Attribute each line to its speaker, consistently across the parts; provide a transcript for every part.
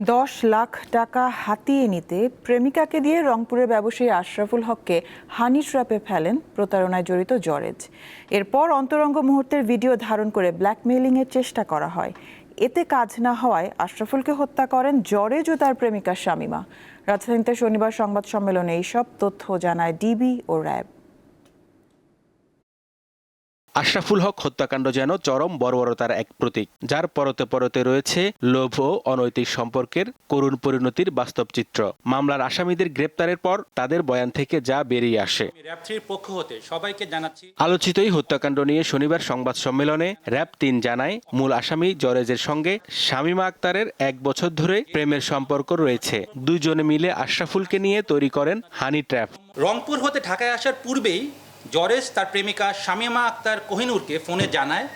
Speaker 1: দশ লাখ টাকা হাতিয়ে নিতে প্রেমিকাকে দিয়ে রংপুরের ব্যবসায়ী আশরাফুল হককে হানি ট্র্যাপে ফেলেন প্রতারণায় জড়িত জরেজ। এরপর অন্তরঙ্গ মুহূর্তের ভিডিও ধারণ করে ব্ল্যাকমেইলিংয়ের চেষ্টা করা হয়। এতে কাজ না হওয়ায় আশরাফুলকে হত্যা করেন জরেজ ও তার প্রেমিকা শামিমা। রাজধানীতে শনিবার সংবাদ সম্মেলনে এইসব তথ্য জানায় ডিবি ও র্যাব।
Speaker 2: আশরাফুল হক হত্যাকাণ্ড যেন চরম বর্বরতার এক প্রতীক যার পরতে পরতে রয়েছে লোভ ও অনৈতিক সম্পর্কের করুণ পরিণতির বাস্তব চিত্র। মামলার আসামিদের গ্রেপ্তারের পর তাদের বয়ান থেকে যা বেরিয়ে আসে।
Speaker 3: পক্ষ হতে সবাইকে জানাচ্ছি
Speaker 2: আলোচিত এই হত্যাকাণ্ড নিয়ে শনিবার সংবাদ সম্মেলনে র্যাব তিন জানায় মূল আসামি জরেজের সঙ্গে শামীমা আক্তারের এক বছর ধরে প্রেমের সম্পর্ক রয়েছে। দুজনে মিলে আশরাফুলকে নিয়ে তৈরি করেন হানি ট্র্যাপ
Speaker 3: রংপুর হতে ঢাকায় আসার পূর্বেই জরেজ তার প্রেমিকা শামিমা আক্তার কোহিনুরকে ফোনে জানায়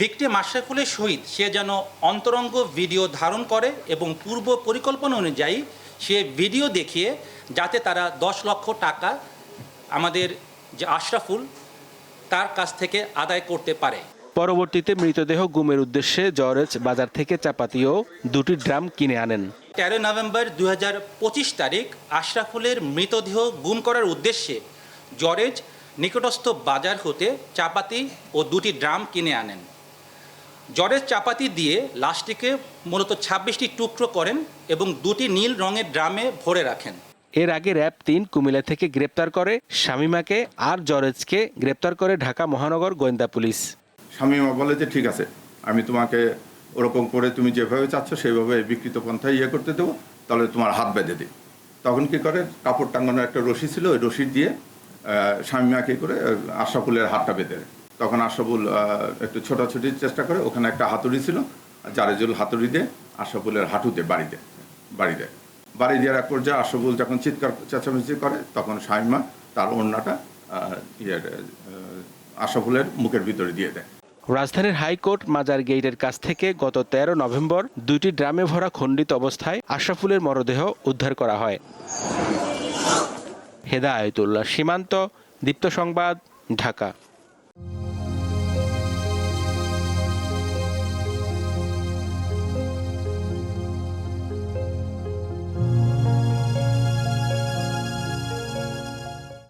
Speaker 3: ভিক্টিম আশরাফুলের সহিত সে যেন অন্তরঙ্গ ভিডিও ধারণ করে এবং পূর্ব পরিকল্পনা অনুযায়ী সে ভিডিও দেখিয়ে যাতে তারা দশ লক্ষ টাকা আমাদের যে আশরাফুল তার কাছ থেকে আদায় করতে পারে।
Speaker 2: পরবর্তীতে মৃতদেহ গুমের উদ্দেশ্যে জরেজ বাজার থেকে চাপাতি ও দুটি ড্রাম কিনে আনেন।
Speaker 3: তেরো নভেম্বর দুই হাজার পঁচিশ তারিখ আশরাফুলের মৃতদেহ গুম করার উদ্দেশ্যে জরেজ নিকটস্থ বাজার হতে চাপাতি ও দুটি ড্রাম কিনে আনেন। জরেজ চাপাতি দিয়ে লাশটিকে মূলত ছাব্বিশটি টুকরো করেন এবং দুটি নীল রঙের ড্রামে ভরে রাখেন।
Speaker 2: এর আগে র্যাব তিন কুমিল্লা থেকে গ্রেপ্তার করে শামীমাকে আর জরেজকে গ্রেপ্তার করে ঢাকা মহানগর গোয়েন্দা পুলিশ।
Speaker 4: শামীমা বলে যে ঠিক আছে আমি তোমাকে ওরকম করে তুমি যেভাবে চাচ্ছ সেইভাবে বিকৃত পন্থায় ইয়ে করতে দেবো তাহলে তোমার হাত বেঁধে দিই। তখন কি করে? কাপড় টাঙ্গানোর একটা রশি ছিল ওই রশি দিয়ে আহ, শামীমা কি করে আহ, আশরাফুলের হাতটা বেঁধে তখন আশরাফুল আহ, একটু ছোটাছুটির চেষ্টা করে ওখানে একটা হাতুড়ি ছিল জারেজুল হাতুড়ি দিয়ে আশরাফুলের হাঁটুতে বাড়ি দেয় বাড়ি দেয়। বাড়ি দেওয়ার এক পর্যায়ে আশরাফুল যখন চিৎকার চেঁচামেচি করে তখন শামীমা তার ওড়নাটা আহ, আশরাফুলের মুখের ভিতরে দিয়ে দেয়।
Speaker 2: রাজধানীর হাইকোর্ট মাজার গেইটের কাছ থেকে গত তেরো নভেম্বর দুইটি ড্রামে ভরা খণ্ডিত অবস্থায় আশরাফুলের মরদেহ উদ্ধার করা হয়। হেদায়তুল্লাহ। সীমান্ত দীপ্ত সংবাদ ঢাকা।